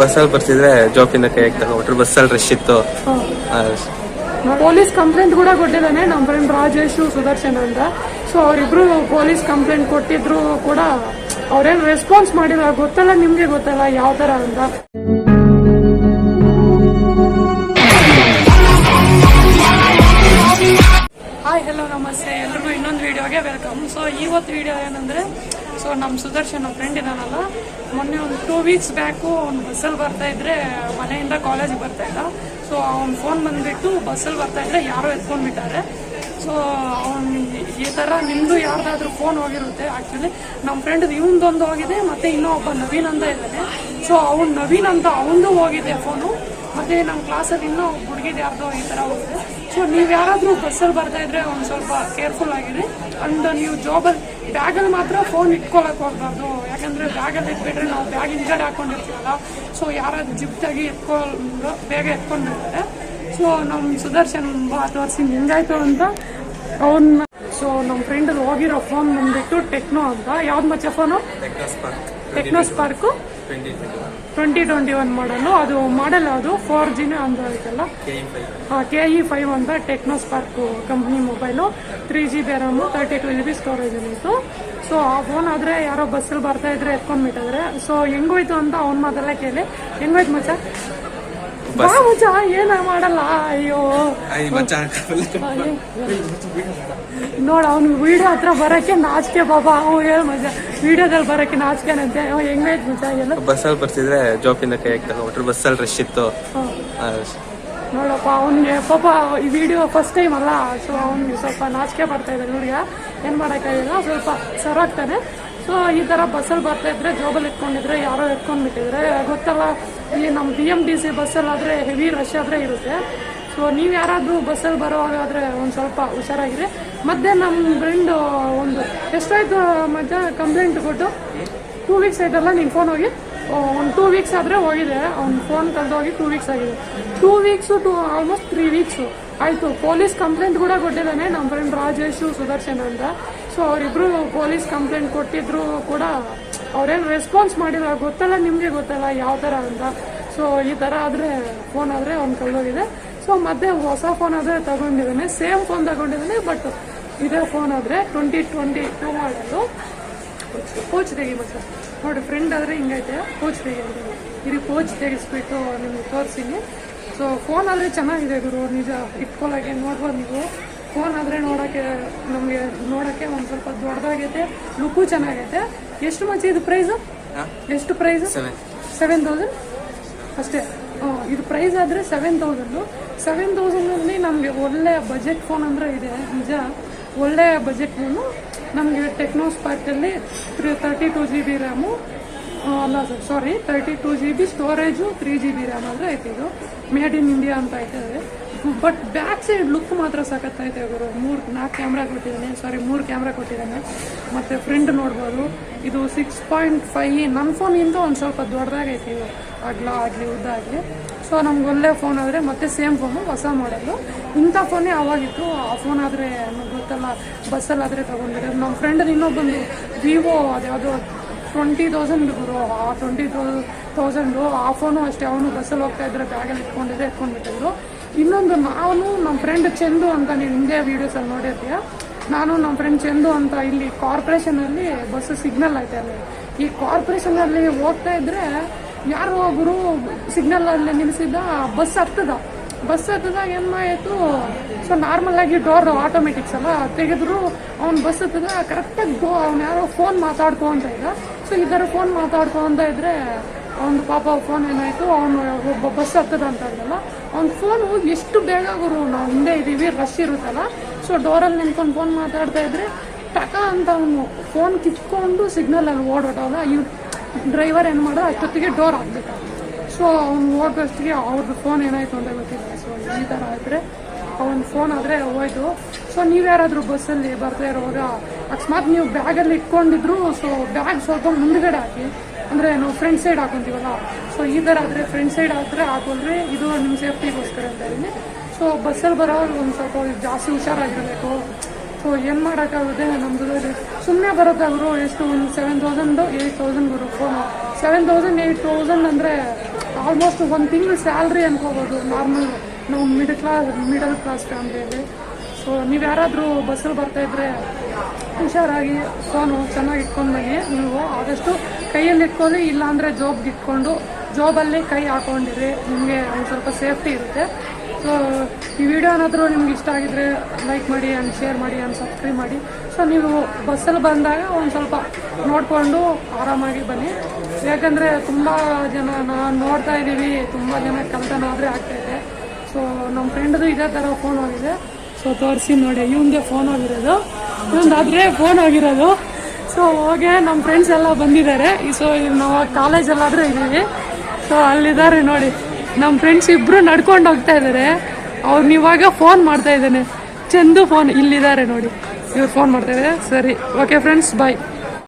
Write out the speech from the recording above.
ಬಸ್ಸಲ್ಲಿ ಬರ್ತಿದ್ರೆ ಜೋಕಿಂದ ಕೈ ತಗೊಂಡ್ರು ಬಸ್ಸಲ್ಲಿ ರಶ್ ಇತ್ತು. ಪೊಲೀಸ್ ಕಂಪ್ಲೇಂಟ್ ಕೂಡ ಕೊಟ್ಟಿದ್ದಾನೆ ನಮ್ಮ ಫ್ರೆಂಡ್ ರಾಜೇಶ್ ಸುದರ್ಶನ್ ಅಂತ. ಸೊ ಅವರಿಬ್ರು ಪೊಲೀಸ್ ಕಂಪ್ಲೇಂಟ್ ಕೊಟ್ಟಿದ್ರು ಕೂಡ ಅವ್ರೇನು ರೆಸ್ಪಾನ್ಸ್ ಮಾಡಿಲ್ಲ. ಗೊತ್ತಲ್ಲ ನಿಮ್ಗೆ ಗೊತ್ತಲ್ಲ ಯಾವ ತರ ಅಂತ. ಹಾಯ್ ಹಲೋ ನಮಸ್ತೆ. ಎಲ್ರಿಗೂ ಇನ್ನೊಂದು ವಿಡಿಯೋಗೆ ವೆಲ್ಕಮ್ ಸೊ ಇವತ್ತು ವಿಡಿಯೋ ಏನಂದ್ರೆ ಸೊ ನಮ್ಮ ಸುದರ್ಶನ್ ನಮ್ಮ ಫ್ರೆಂಡ್ ಇದಾನಲ್ಲ ಮೊನ್ನೆ ಒಂದು ಟೂ ವೀಕ್ಸ್ ಬ್ಯಾಕು ಅವ್ನು ಬಸ್ಸಲ್ಲಿ ಬರ್ತಾ ಇದ್ರೆ ಮನೆಯಿಂದ ಕಾಲೇಜಿಗೆ ಬರ್ತಾ ಇದ್ದ. ಸೊ ಅವ್ನ ಫೋನ್ ಬಂದುಬಿಟ್ಟು ಬಸ್ಸಲ್ಲಿ ಬರ್ತಾ ಇದ್ರೆ ಯಾರೋ ಎತ್ಕೊಂಡ್ಬಿಟ್ಟಾರೆ. ಸೊ ಅವ್ನು ಈ ಥರ ನಿಮ್ಮದು ಯಾರ್ದಾದ್ರೂ ಫೋನ್ ಹೋಗಿರುತ್ತೆ. ಆ್ಯಕ್ಚುಲಿ ನಮ್ಮ ಫ್ರೆಂಡ್ದು ಇವನದೊಂದು ಹೋಗಿದೆ, ಮತ್ತು ಇನ್ನೂ ಒಬ್ಬ ನವೀನ್ ಅಂತ ಇದ್ದಾನೆ. ಸೊ ಅವ್ನು ನವೀನ್ ಅಂತ ಅವನದು ಹೋಗಿದೆ ಫೋನು ಮತ್ತು ನಮ್ಮ ಕ್ಲಾಸಲ್ಲಿ ಇನ್ನೂ ಹುಡುಗಿದ ಯಾರ್ದೋ ಈ ಥರ ಹೋಗಿದೆ. ಸೊ ನೀವು ಯಾರಾದರೂ ಬಸ್ಸಲ್ಲಿ ಬರ್ತಾ ಇದ್ರೆ ಒಂದು ಸ್ವಲ್ಪ ಕೇರ್ಫುಲ್ ಆಗಿರಿ. ಅಂಡ್ ನೀವು ಜಾಬಲ್ಲಿ ಬ್ಯಾಗಲ್ಲಿ ಮಾತ್ರ ಫೋನ್ ಇಟ್ಕೊಳಕ್ ಹೋಗ್ಬಾರ್ದು. ಯಾಕಂದ್ರೆ ಬ್ಯಾಗಲ್ಲಿ ಇಟ್ಬಿಟ್ರೆ ನಾವು ಬ್ಯಾಗ್ ಹಿಂದ್ಗಡೆ ಹಾಕೊಂಡಿರ್ತೀವಲ್ಲ ಸೊ ಯಾರಾದ್ರು ಜಿಪ್ಟಾಗಿ ಎತ್ಕೊಂಡು ಬೇಗ ಎತ್ಕೊಂಡು ಬಿಡ್ತಾರೆ ಸೊ ನಮ್ಮ ಸುದರ್ಶನ್ ಬಾ ತೋರಿಸಿ ಹಿಂಗಾಯ್ತು ಅಂತ ಅವ್ನ ಸೊ ನಮ್ಮ ಫ್ರೆಂಡ್ ಹೋಗಿರೋ ಫೋನ್ ಬಂದ್ಬಿಟ್ಟು ಟೆಕ್ನೋ ಅಂತ. ಯಾವ್ದು ಮಚ್ಚ phone Tecno Spark twenty twenty one ಮಾಡಲು ಅದು ಮಾಡಲ್ ಅದು. ಫೋರ್ ಜಿನೇ ಅಂತ ಐತಲ್ಲ. ಕೆ ಇ ಫೈವ್ ಅಂತ Tecno Spark company mobile three G B RAM thirty two G B storage ಇತ್ತು. ಸೊ ಆ ಫೋನ್ ಆದ್ರೆ ಯಾರೋ ಬಸ್ಸಲ್ಲಿ ಬರ್ತಾ ಇದ್ರೆ ಎತ್ಕೊಂಡ್ಬಿಟ್ಟಿದ್ರೆ. ಸೊ ಹೆಂಗೋಯ್ತು ಅಂತ ಅವ್ನ ಮಾತೆಲ್ಲ ಕೇಳಿ. ಹೆಂಗೋಯ್ತು ಮಚ್ಚ? ಬಾ ಮಚ್ಚ ಏನ ಮಾಡಲ್ಲ? ಅಯ್ಯೋ. ಐ ಮಚ್ಚ ನೋಡ ಅವ್ನು ವಿಡಿಯೋ ಹತ್ರ ಬರಕ್ಕೆ ನಾಚಿಕೆ ಬಾಬಾ. ಅವ್ ಹೇಳ ಮಜಾ ವಿಡಿಯೋದಲ್ಲಿ ಬರಕ್ಕೆ ನಾಚಿಕೆನಂತೆ ಅವ್ ಹೆಂಗಾಯ್ತು ಮಚ್ಚ ಎಲ್ಲ? ಬಸ್ಸಲ್ಲಿ ಬರ್ತಿದ್ರೆ ಜೋಕಿಂದ ಕೈ ಬಸ್ ಬಸ್ಸಲ್ಲಿ ರಶ್ ಇತ್ತು. ನೋಡಪ್ಪ ಅವ್ನಿಗೆ ಪಾಪ ಈ ವಿಡಿಯೋ ಫಸ್ಟ್ ಟೈಮ್ ಅಲ್ಲ ಸೊ ಅವ್ನಿಗೆ ಸ್ವಲ್ಪ ನಾಚಿಕೆ ಬರ್ತಾ ಇದ್ದಾನೆ ಹುಡುಗ ಏನು ಮಾಡೋಕ್ಕಾಗಿಲ್ಲ ಸ್ವಲ್ಪ ಸರಾಗ್ತಾನೆ ಸೊ ಈ ಥರ ಬಸ್ಸಲ್ಲಿ ಬರ್ತಾ ಇದ್ರೆ ಜಾಬಲ್ಲಿ ಇಟ್ಕೊಂಡಿದ್ರೆ ಯಾರೋ ಇಟ್ಕೊಂಡ್ಬಿಟ್ಟಿದ್ರೆ ಗೊತ್ತಲ್ಲ. ಈ ನಮ್ಮ ಬಿ ಎಂ ಡಿ ಸಿ ಬಸ್ಸಲ್ಲಾದರೆ ಹೆವಿ ರಶ್ ಆದರೆ ಇರುತ್ತೆ. ಸೊ ನೀವು ಯಾರಾದರೂ ಬಸ್ಸಲ್ಲಿ ಬರೋವಾಗಾದರೆ ಒಂದು ಸ್ವಲ್ಪ ಹುಷಾರಾಗಿರಿ. ಮತ್ತೆ ನಮ್ಮ ಫ್ರೆಂಡ್ ಒಂದು ಎಷ್ಟಾಯಿತು ಮಧ್ಯ ಕಂಪ್ಲೇಂಟ್ ಕೊಟ್ಟು? ಟೂ ವೀಕ್ಸ್ ಆಯ್ತಲ್ಲ ನೀನು ಫೋನ್ ಹೋಗಿ? ಒಂದು ಟೂ ವೀಕ್ಸ್ ಆದರೆ ಹೋಗಿದೆ. ಅವ್ನು ಫೋನ್ ಕಳೆದೋಗಿ ಟೂ ವೀಕ್ಸ್ ಆಗಿದೆ. Two weeks two almost three weeks ಆಯಿತು. ಪೊಲೀಸ್ ಕಂಪ್ಲೇಂಟ್ ಕೂಡ ಕೊಟ್ಟಿದ್ದಾನೆ ನಮ್ಮ ಫ್ರೆಂಡ್ ರಾಜೇಶು ಸುದರ್ಶನ್ ಅಂತ. ಸೊ ಅವರಿಬ್ಬರು ಪೊಲೀಸ್ ಕಂಪ್ಲೇಂಟ್ ಕೊಟ್ಟಿದ್ರು ಕೂಡ ಅವ್ರೇನು ರೆಸ್ಪಾನ್ಸ್ ಮಾಡಿಲ್ಲ ಗೊತ್ತಲ್ಲ, ನಿಮಗೆ ಗೊತ್ತಲ್ಲ ಯಾವ ಥರ ಅಂತ. ಸೊ ಈ ಥರ ಆದರೆ ಫೋನ್ ಆದರೆ ಅವ್ನು ಕಳೆದೋಗಿದೆ. ಸೊ ಮತ್ತೆ ಹೊಸ ಫೋನ್ ಆದರೆ ತಗೊಂಡಿದ್ದಾನೆ. ಸೇಮ್ ಫೋನ್ ತಗೊಂಡಿದ್ದಾನೆ ಬಟ್ ಇದೇ ಫೋನ್ ಆದರೆ ಟ್ವೆಂಟಿ ಟ್ವೆಂಟಿ ಟೂ ಮಾಡಲು ಕೋಚ್ ತೆಗಿ ಮತ್ತೆ. ನೋಡಿ ಫ್ರೆಂಡ್ ಆದರೆ ಹಿಂಗೈತೆ. ಕೋಚ್ ತೆಗಿ ಅಂತ. ಇದು ಕೋಚ್ ತೆಗಿಸ್ಬಿಟ್ಟು ನಿಮ್ಗೆ ತೋರಿಸಿನಿ. ಸೊ ಫೋನ್ ಆದರೆ ಚೆನ್ನಾಗಿದೆ ಗುರು. ನಿಜ ಇಟ್ಕೊಳ್ಳೋಕೆ ನೋಡ್ಬೋದು ನೀವು. ಫೋನ್ ಆದರೆ ನೋಡೋಕ್ಕೆ ನಮಗೆ ನೋಡೋಕ್ಕೆ ಒಂದು ಸ್ವಲ್ಪ ದೊಡ್ಡದಾಗೈತೆ ಲುಕ್ಕು ಚೆನ್ನಾಗೈತೆ. ಎಷ್ಟು ಮಂಚಿ ಇದು ಪ್ರೈಸು ಎಷ್ಟು ಪ್ರೈಸು. ಸೆವೆನ್ ತೌಸಂಡ್ ಅಷ್ಟೇ. ಇದು ಪ್ರೈಸ್ ಆದರೆ ಸೆವೆನ್ ತೌಸಂಡು ಸೆವೆನ್ ತೌಸಂಡಲ್ಲಿ ನಮಗೆ ಒಳ್ಳೆ ಬಜೆಟ್ ಫೋನ್ ಅಂದರೆ ಇದೆ ನಿಜ. ಒಳ್ಳೆ ಬಜೆಟ್ ಫೋನು ನಮಗೆ Tecno ಸ್ಪಾರ್ಟಲ್ಲಿ three thirty two G B RAM ಅಲ್ಲ sir sorry thirty two G B storage three G B RAM ಅಂದರೆ ಐತೆ ಇದು. ಮೇಡ್ ಇನ್ ಇಂಡಿಯಾ ಅಂತ ಐತೆ ಬಟ್ ಬ್ಯಾಕ್ ಸೈಡ್ ಲುಕ್ ಮಾತ್ರ ಸಖತ್ತೈತೆ ಗುರು. ಮೂರು ನಾಲ್ಕು ಕ್ಯಾಮ್ರಾ ಕೊಟ್ಟಿದ್ದಾನೆ. ಸಾರಿ ಮೂರು ಕ್ಯಾಮ್ರಾ ಕೊಟ್ಟಿದ್ದಾನೆ. ಮತ್ತು ಫ್ರಂಟ್ ನೋಡ್ಬೋದು. ಇದು ಸಿಕ್ಸ್ ಪಾಯಿಂಟ್ ಫೈ ನನ್ನ ಫೋನಿಂದ ಒಂದು ಸ್ವಲ್ಪ ದೊಡ್ಡದಾಗೈತೆ ಇದು. ಅಗ್ಲ ಆಗಲಿ, ಉದ್ದ ಆಗಲಿ. ಸೊ ನಮ್ಗೆ ಒಳ್ಳೆ ಫೋನ್ ಆದರೆ ಮತ್ತೆ ಸೇಮ್ ಫೋನು ಹೊಸ ಮಾಡಲು ಇಂಥ ಫೋನೇ ಅವಾಗಿತ್ತು. ಆ ಫೋನ್ ಆದರೆ ನಮ್ಗೆ ಗೊತ್ತಲ್ಲ ಬಸ್ಸಲ್ಲಾದರೆ ತೊಗೊಂಡಿರೋದು. ನಮ್ಮ ಫ್ರೆಂಡ್ ಇನ್ನೊಬ್ಬಂದು ವಿವೋ ಅದ್ಯಾವುದೋ ಟ್ವೆಂಟಿ ತೌಸಂಡ್ ಗುರು. ಆ ಟ್ವೆಂಟಿ ತೌಸಂಡು ಆ ಫೋನು ಅಷ್ಟೇ. ಅವನು ಬಸ್ಸಲ್ಲಿ ಹೋಗ್ತಾ ಇದ್ರೆ ಬ್ಯಾಗಲ್ಲಿ ಇಟ್ಕೊಂಡಿದ್ರೆ ಎತ್ಕೊಂಡ್ಬಿಟ್ಟಿದ್ರು ಇನ್ನೊಂದು ನಾನು ನಮ್ಮ ಫ್ರೆಂಡ್ ಚಂದು ಅಂತ ನೀವು ಹಿಂದೆ ವೀಡಿಯೋಸಲ್ಲಿ ನೋಡಿರ್ತೀಯ? ನಾನು ನಮ್ಮ ಫ್ರೆಂಡ್ ಚಂದು ಅಂತ ಇಲ್ಲಿ ಕಾರ್ಪೊರೇಷನಲ್ಲಿ ಬಸ್ ಸಿಗ್ನಲ್ ಐತೆ ಅಲ್ಲಿ. ಈ ಕಾರ್ಪೊರೇಷನಲ್ಲಿ ಹೋಗ್ತಾ ಇದ್ರೆ ಯಾರೋ ಒಬ್ಬರು ಸಿಗ್ನಲ್ ಅಲ್ಲಿ ನಿಲ್ಲಿಸಿದ್ದ ಬಸ್ ಹತ್ತದ. ಬಸ್ ಹತ್ತದಾಗ ಏನಾಯಿತು ಸೊ ನಾರ್ಮಲ್ ಆಗಿ ಡೋರ್ ಆಟೋಮೆಟಿಕ್ಸ್ ಅಲ್ಲ, ತೆಗೆದ್ರು, ಅವ್ನು ಬಸ್ ಹತ್ತದ ಕರೆಕ್ಟಾಗಿ ಗೋ ಅವ್ನು ಯಾರೋ ಫೋನ್ ಮಾತಾಡ್ಕೊಂತ ಇದ್ದ. ಸೊ ಈ ಥರ ಫೋನ್ ಮಾತಾಡ್ಕೊಂತ ಇದ್ರೆ ಅವ್ನು ಪಾಪ ಫೋನ್ ಏನಾಯ್ತು? ಅವನು ಒಬ್ಬ ಬಸ್ ಹತ್ತದ ಅಂತ ಅಂದಲ್ಲ ಅವ್ನ ಫೋನು ಎಷ್ಟು ಬೇಗ ಗುರು, ನಾವು ಹಿಂದೆ ಇದ್ದೀವಿ ರಶ್ ಇರುತ್ತಲ್ಲ ಸೊ ಡೋರಲ್ಲಿ ನಿಂತ್ಕೊಂಡು ಫೋನ್ ಮಾತಾಡ್ತಾ ಇದ್ರೆ, ಟಕ ಅಂತ ಅವನು ಫೋನ್ ಕಿತ್ಕೊಂಡು ಸಿಗ್ನಲ್ ಅಲ್ಲಿ ಓಡೋಟಲ್ಲ ಇವ್ ಡ್ರೈವರ್ ಏನು ಮಾಡೋ ಅಷ್ಟೊತ್ತಿಗೆ ಡೋರ್ ಆಗ್ಬೇಕು ಸೊ ಅವ್ನು ಓಡೋಷ್ಟಿಗೆ ಅವ್ರದ್ದು ಫೋನ್ ಏನಾಯ್ತು ಅಂತ ಗೊತ್ತಿಲ್ಲ. ಸೊ ಈ ಥರ ಆದರೆ ಅವನ ಫೋನ್ ಆದರೆ ಹೋಯ್ತು. ಸೊ ನೀವು ಯಾರಾದರೂ ಬಸ್ಸಲ್ಲಿ ಬರ್ತಾ ಇರುವಾಗ, ಅಕಸ್ಮಾತ್ ನೀವು ಬ್ಯಾಗಲ್ಲಿ ಇಟ್ಕೊಂಡಿದ್ರು ಸೊ ಬ್ಯಾಗ್ ಸ್ವಲ್ಪ ಮುಂದ್ಗಡೆ ಹಾಕಿ ಅಂದರೆ ನಾವು ಫ್ರಂಟ್ ಸೈಡ್ ಹಾಕೊಂತೀವಲ್ಲ? ಸೊ ಈ ಥರ ಆದರೆ ಫ್ರಂಟ್ ಸೈಡ್ ಆದರೆ ಹಾಕೊಂಡ್ರೆ ಇದು ನಿಮ್ಮ ಸೇಫ್ಟಿಗೋಸ್ಕರ ಅಂತ ಇದ್ದೀನಿ ಸೊ ಬಸ್ಸಲ್ಲಿ ಬರೋವಾಗ ಒಂದು ಸ್ವಲ್ಪ ಜಾಸ್ತಿ ಹುಷಾರಾಗಿರಬೇಕು. ಸೊ ಏನು ಮಾಡೋಕ್ಕಾಗುತ್ತೆ ನಮ್ಮದು ಸುಮ್ಮನೆ ಬರೋದಾದ್ರು ಎಷ್ಟು ಒಂದು ಸೆವೆನ್ ತೌಸಂಡು ಏಯ್ಟ್ ತೌಸಂಡ್ ಬರುತ್ತೆ. Phone seven thousand eight thousand ಅಂದರೆ ಆಲ್ಮೋಸ್ಟ್ ಒಂದು ತಿಂಗಳು ಸ್ಯಾಲ್ರಿ ಅನ್ಕೋಬೋದು. ನಾರ್ಮಲ್ ನಾವು ಮಿಡಲ್ ಕ್ಲಾಸ್ ಮಿಡಲ್ ಕ್ಲಾಸ್ ಫ್ಯಾಮಿಲಿಯಲ್ಲಿ ಸೊ ನೀವು ಯಾರಾದರೂ ಬಸ್ಸಲ್ಲಿ ಬರ್ತಾಯಿದ್ರೆ ಹುಷಾರಾಗಿ ಫೋನು ಚೆನ್ನಾಗಿ ಇಟ್ಕೊಂಡು ಬನ್ನಿ. ನೀವು ಆದಷ್ಟು ಕೈಯಲ್ಲಿ ಇಟ್ಕೊಳ್ಳಿ ಇಲ್ಲಾಂದರೆ ಜಾಬ್ಗೆ ಇಟ್ಕೊಂಡು ಜೋಬಲ್ಲೇ ಕೈ ಹಾಕೊಂಡಿರಿ ನಿಮಗೆ ಒಂದು ಸ್ವಲ್ಪ ಸೇಫ್ಟಿ ಇರುತ್ತೆ. ಸೊ ಈ ವಿಡಿಯೋ ಏನಾದರೂ ನಿಮ್ಗೆ ಇಷ್ಟ ಆಗಿದ್ರೆ ಲೈಕ್ ಮಾಡಿ ಆ್ಯಂಡ್ ಶೇರ್ ಮಾಡಿ ಆ್ಯಂಡ್ ಸಬ್ಸ್ಕ್ರೈಬ್ ಮಾಡಿ. ಸೊ ನೀವು ಬಸ್ಸಲ್ಲಿ ಬಂದಾಗ ಒಂದು ಸ್ವಲ್ಪ ನೋಡಿಕೊಂಡು ಆರಾಮಾಗಿ ಬನ್ನಿ. ಯಾಕಂದರೆ ತುಂಬ ಜನ, ನಾನು ನೋಡ್ತಾ ಇದ್ದೀವಿ, ತುಂಬ ಜನ ಕಳ್ತನ ಆದರೆ ಆಗ್ತಾಯಿದೆ ಸೊ ನಮ್ಮ ಫ್ರೆಂಡ್ದು ಇದೇ ಥರ ಫೋನ್ ಆಗಿದೆ. ಸೊ ತೋರಿಸಿ ನೋಡಿ ಇವಂದೇ ಫೋನ್ ಹೋಗಿರೋದು ಇವಂದಾದರೆ ಫೋನ್ ಹೋಗಿರೋದು ಸೊ ಹೋಗಿ ನಮ್ಮ ಫ್ರೆಂಡ್ಸ್ ಎಲ್ಲ ಬಂದಿದ್ದಾರೆ. ಸೊ ನಾವು ಕಾಲೇಜಲ್ಲಾದರೂ ಇದ್ದೀವಿ. ಸೊ ಅಲ್ಲಿದ್ದಾರೆ ನೋಡಿ. ನಮ್ಮ ಫ್ರೆಂಡ್ಸ್ ಇಬ್ಬರು ನಡ್ಕೊಂಡು ಹೋಗ್ತಾ ಇದ್ದಾರೆ. ಅವ್ರು ಇವಾಗ ಫೋನ್ ಮಾಡ್ತಾ ಇದ್ದಾನೆ. ಚಂದು ಫೋನ್ ಇಲ್ಲಿದ್ದಾರೆ ನೋಡಿ. ಇವ್ರು ಫೋನ್ ಮಾಡ್ತಾ ಇದ್ದಾರೆ. ಸರಿ. Okay friends bye